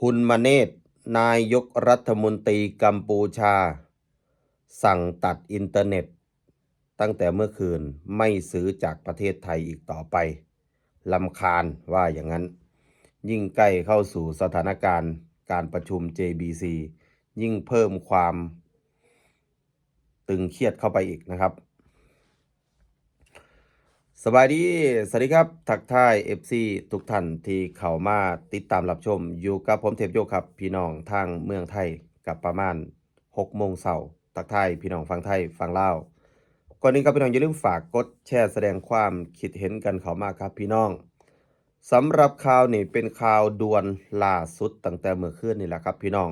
ฮุนมาเนตนายกรัฐมนตรีกัมพูชา สั่งตัดอินเทอร์เน็ต ตั้งแต่เมื่อคืนไม่ซื้อจากประเทศไทยอีกต่อไปลำคาญว่าอย่างนั้น ยิ่งใกล้เข้าสู่สถานการณ์การประชุม JBC ยิ่งเพิ่มความตึงเครียดเข้าไปอีกนะครับ สบายดี สวัสดีครับ ทักทาย FC ทุกท่านที่เข้ามาติดตามรับชม อยู่กับผมเทพโยครับ พี่น้องทางเมืองไทยกับประมาณ6โมงเช้าทักทายพี่น้องฟังไทยฟังลาวก่อนอื่นครับพี่น้องอย่าลืมฝากกดแชร์แสดงความคิดเห็นกันเข้ามาครับพี่น้องสำหรับข่าวนี่เป็นข่าวด่วนล่าสุดตั้งแต่เมื่อคืนนี่แหละครับพี่น้อง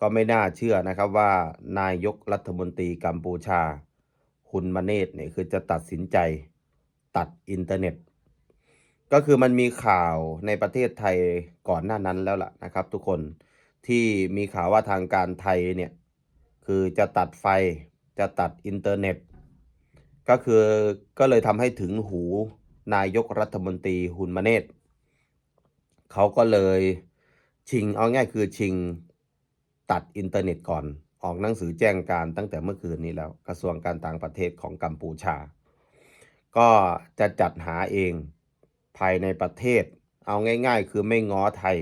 ก็ไม่น่าเชื่อนะครับว่านายกรัฐมนตรีกัมพูชาฮุนมาเนตเนี่ยคือจะตัดสินใจ ตัดอินเทอร์เน็ต ก็คือมันมีข่าวในประเทศไทยก่อนหน้านั้นแล้วล่ะนะครับ ทุกคนที่มีข่าวว่าทางการไทยเนี่ยคือจะตัดไฟจะตัดอินเทอร์เน็ต ก็คือก็เลยทำให้ถึงหูนายกรัฐมนตรีฮุนมาเนตเขาก็เลยชิงเอาง่ายคือชิงตัดอินเทอร์เน็ตก่อนออกหนังสือแจ้งการตั้งแต่เมื่อคืนนี้แล้วกระทรวงการต่างประเทศของกัมพูชา ก็จะจัดหาเองภายในประเทศ เอาง่ายๆ คือไม่ง้อไทย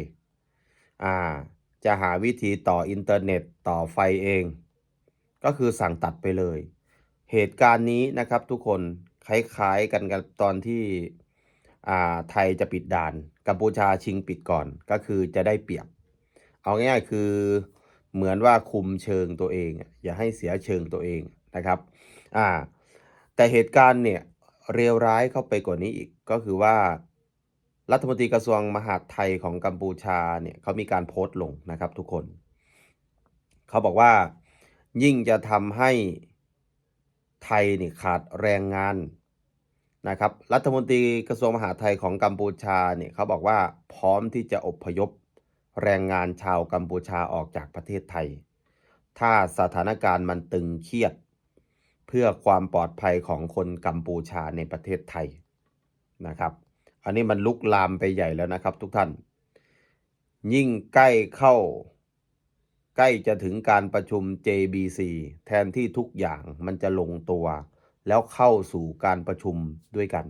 อ่า จะหาวิธีต่ออินเทอร์เน็ตต่อไฟเอง ก็คือสั่งตัดไปเลย เหตุการณ์นี้นะครับทุกคนคล้ายๆกันกับตอนที่อ่าไทยจะปิดด่านกัมพูชาชิงปิดก่อนก็คือจะได้เปรียบ เอาง่ายๆคือเหมือนว่าคุมเชิงตัวเองอะอย่าให้เสียเชิงตัวเองนะครับอ่าแต่เหตุการณ์เนี่ย เร็วร้ายเข้าไปกว่านี้อีกก็คือว่า รัฐมนตรีกระทรวงมหาดไทยของกัมพูชาเนี่ยเขามีการโพสต์ลงนะครับทุกคน เขาบอกว่ายิ่งจะทำให้ไทยนี่ขาดแรงงานนะครับรัฐมนตรีกระทรวงมหาดไทยของกัมพูชาเนี่ยเขาบอกว่าพร้อมที่จะอบพยพแรงงานชาวกัมพูชาออกจากประเทศไทย ถ้าสถานการณ์มันตึงเครียด เพื่อความปลอดภัยของคนกัมพูชาในประเทศไทยนะครับ อันนี้มันลุกลามไปใหญ่แล้วนะครับทุกท่าน ยิ่งใกล้เข้า ใกล้จะถึงการประชุม JBC แทนที่ทุกอย่างมันจะลงตัว แล้วเข้าสู่การประชุมด้วยกัน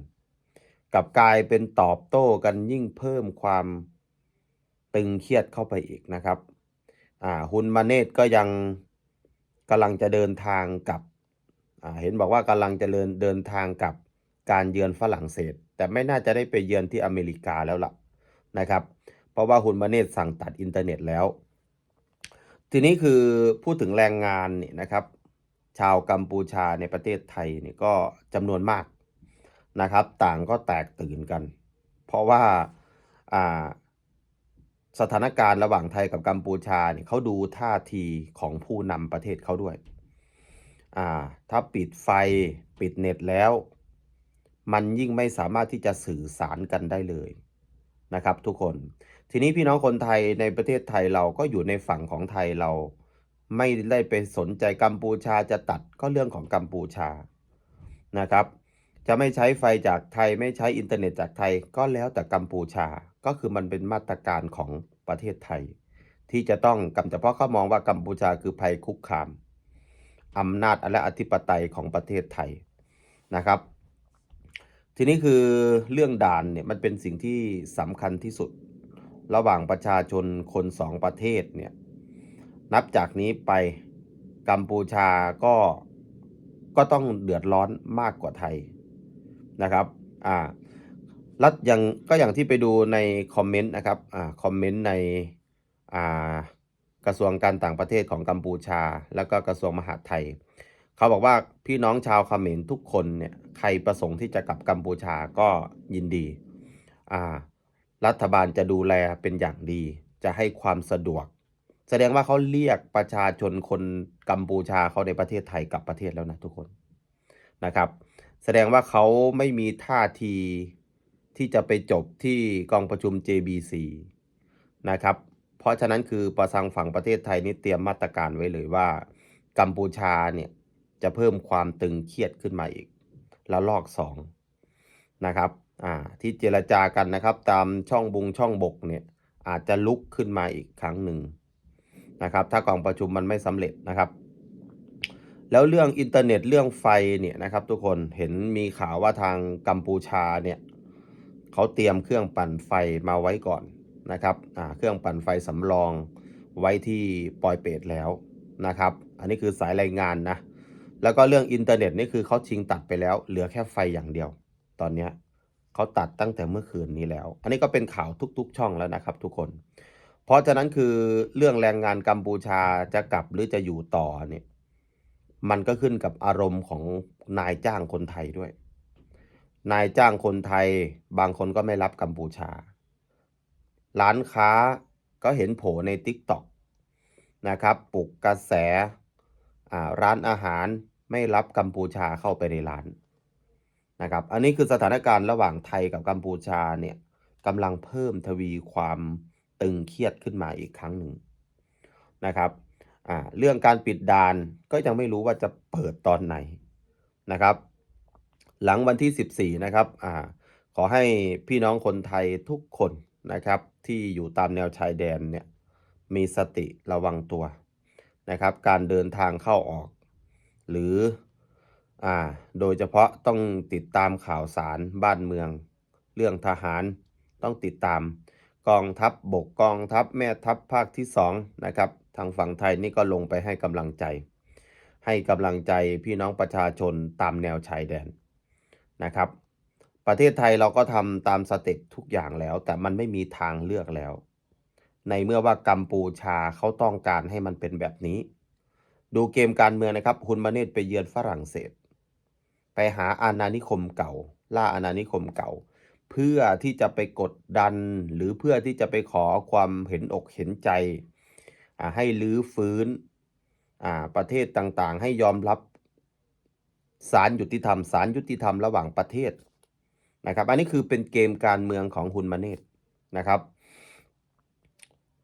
กับกลายเป็นตอบโต้กันยิ่งเพิ่มความตึงเครียดเข้าไปอีกนะครับ อ่าฮุนมาเนตก็ยังกำลังจะเดินทางกับ เห็นบอกว่ากำลังจะเดินเดินทางกับการเยือนฝรั่งเศส แต่ไม่น่าจะได้ไปเยือนที่อเมริกาแล้วล่ะนะครับ เพราะว่าฮุนมาเนตสั่งตัดอินเทอร์เน็ตแล้ว ทีนี้คือพูดถึงแรงงานเนี่ยนะครับ ชาวกัมพูชาในประเทศไทยเนี่ยก็จำนวนมากนะครับ ต่างก็แตกตื่นกัน เพราะว่าอ่าสถานการณ์ระหว่างไทยกับกัมพูชาเนี่ยเขาดูท่าทีของผู้นำประเทศเขาด้วย อ่าถ้าปิดไฟปิดเน็ตแล้ว มันยิ่งไม่สามารถที่จะสื่อสารกันได้เลยนะครับ ทุกคน ทีนี้พี่น้องคนไทยในประเทศไทยเราก็อยู่ในฝั่งของไทยเรา ไม่ได้ไปสนใจกัมพูชาจะตัดก็เรื่องของกัมพูชานะครับ จะไม่ใช้ไฟจากไทยไม่ใช้อินเทอร์เน็ตจากไทยก็แล้วแต่กัมพูชาก็คือมันเป็นมาตรการของประเทศไทย ที่จะต้องกำจัดเพราะเขามองว่ากัมพูชาคือภัยคุกคาม อำนาจและอธิปไตยของประเทศไทยนะครับ ทีนี้คือเรื่องด่านเนี่ยมันเป็นสิ่งที่สำคัญที่สุด ระหว่างประชาชนคนสองประเทศเนี่ยนับจากนี้ไปกัมพูชาก็ก็ต้องเดือดร้อนมากกว่าไทยนะครับอ่ารัฐยังก็อย่างที่ไปดูในคอมเมนต์นะครับอ่าคอมเมนต์ในอ่า กระทรวงการต่างประเทศของกัมพูชา แล้วก็กระทรวงมหาดไทย เขาบอกว่าพี่น้องชาวเขมรทุกคนเนี่ยใครประสงค์ที่จะกลับกัมพูชาก็ยินดีอ่ารัฐบาลจะดูแลเป็นอย่างดี จะให้ความสะดวก แสดงว่าเขาเรียกประชาชนคนกัมพูชาเขาในประเทศไทยกลับประเทศแล้วนะทุกคนนะครับ แสดงว่าเขาไม่มีท่าทีที่จะไปจบที่กองประชุม JBC นะครับ เพราะฉะนั้นคือประสังฝั่งประเทศไทยนี่เตรียมมาตรการไว้เลยว่า กัมพูชาเนี่ยจะเพิ่มความตึงเครียดขึ้นมาอีกแล้วลอกสองนะครับอ่าที่เจรจากันนะครับ ตามช่องบุงช่องบกเนี่ยอาจจะลุกขึ้นมาอีกครั้งหนึ่งนะครับ ถ้ากองประชุมมันไม่สำเร็จนะครับ แล้วเรื่องอินเทอร์เน็ตเรื่องไฟเนี่ยนะครับ ทุกคนเห็นมีข่าวว่าทางกัมพูชาเนี่ยเขาเตรียมเครื่องปั่นไฟมาไว้ก่อน นะครับเครื่องปั่นไฟสำรองไว้ที่ปอยเปตแล้วนะครับ อันนี้คือสายรายงานนะ แล้วก็เรื่องอินเทอร์เน็ตนี่คือเขาชิงตัดไปแล้ว เหลือแค่ไฟอย่างเดียว ตอนนี้เขาตัดตั้งแต่เมื่อคืนนี้แล้ว อันนี้ก็เป็นข่าวทุก ๆ ช่องแล้วนะครับ ทุกคน เพราะฉะนั้นคือเรื่องแรงงานกัมพูชาจะกลับหรือจะอยู่ต่อเนี่ย มันก็ขึ้นกับอารมณ์ของนายจ้างคนไทยด้วย นายจ้างคนไทย บางคนก็ไม่รับกัมพูชา ร้านค้าก็เห็นโผใน t ิ k t o k นะครับปลุกกระแสอ่าร้านอาหารไม่รับกัมพูชาเข้าไปในร้านนะครับ อันนี้คือสถานการณ์ระหว่างไทยกับกัมพูชาเนี่ยกำลังเพิ่มทวีความตึงเครียดขึ้นมาอีกครั้งหนึ่งนะครับเรื่องการปิดด่านก็ยังไม่รู้ว่าจะเปิดตอนไหนนะครับ หลังวันที่ 14 นะครับอขอให้พี่น้องคนไทยทุกคน นะครับ ที่อยู่ตามแนวชายแดนเนี่ยมีสติระวังตัวนะครับ การเดินทางเข้าออก หรืออ่าโดยเฉพาะต้องติดตามข่าวสารบ้านเมือง เรื่องทหารต้องติดตามกองทัพบบกกองทัพแม่ทัพภาคที่สองนะครับทางฝั่งไทยนี่ก็ลงไปให้กำลังใจ ให้กำลังใจพี่น้องประชาชนตามแนวชายแดนนะครับ ประเทศไทยเราก็ทำตามสเต็ปทุกอย่างแล้ว แต่มันไม่มีทางเลือกแล้ว ในเมื่อว่ากัมพูชาเขาต้องการให้มันเป็นแบบนี้ ดูเกมการเมืองนะครับคุณมาเนตไปเยือนฝรั่งเศส ไปหาอาณานิคมเก่า ล่าอาณานิคมเก่า เพื่อที่จะไปกดดัน หรือเพื่อที่จะไปขอความเห็นอกเห็นใจ ให้ลื้อฟื้นประเทศต่างๆ ให้ยอมรับศาลยุติธรรมศาลยุติธรรมระหว่างประเทศ นะครับ อันนี้คือเป็นเกมการเมืองของคุณมาเนตนะครับ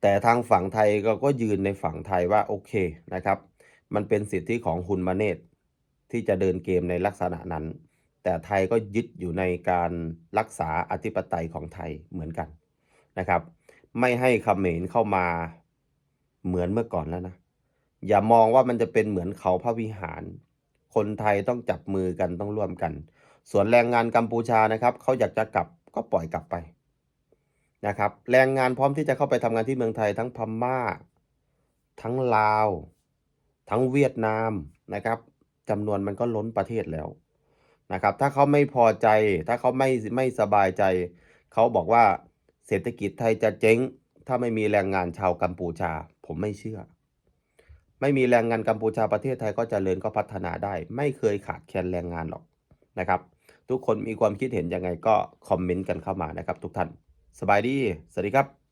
แต่ทางฝั่งไทยก็ก็ยืนในฝั่งไทยว่าโอเคนะครับ มันเป็นสิทธิของคุณมาเนตที่จะเดินเกมในลักษณะนั้น แต่ไทยก็ยึดอยู่ในการรักษาอธิปไตยของไทยเหมือนกันนะครับ ไม่ให้เขมรเข้ามาเหมือนเมื่อก่อนแล้วนะ อย่ามองว่ามันจะเป็นเหมือนเขาพระวิหาร คนไทยต้องจับมือกันต้องร่วมกัน ส่วนแรงงานกัมพูชานะครับเขาอยากจะกลับก็ปล่อยกลับไปนะครับแรงงานพร้อมที่จะเข้าไปทำงานที่เมืองไทยทั้งพม่า ทั้งลาว ทั้งเวียดนามนะครับจำนวนมันก็ล้นประเทศแล้วนะครับถ้าเขาไม่พอใจถ้าเขาไม่ไม่สบายใจ เขาบอกว่าเศรษฐกิจไทยจะเจ๊ง ถ้าไม่มีแรงงานชาวกัมพูชา ผมไม่เชื่อ ไม่มีแรงงานกัมพูชาประเทศไทยก็จเจริญก็พัฒนาได้ ไม่เคยขาดแคลนแรงงานหรอกนะครับ ทุกคนมีความคิดเห็นยังไงก็คอมเมนต์กันเข้ามานะครับทุกท่าน สบายดี สวัสดีครับ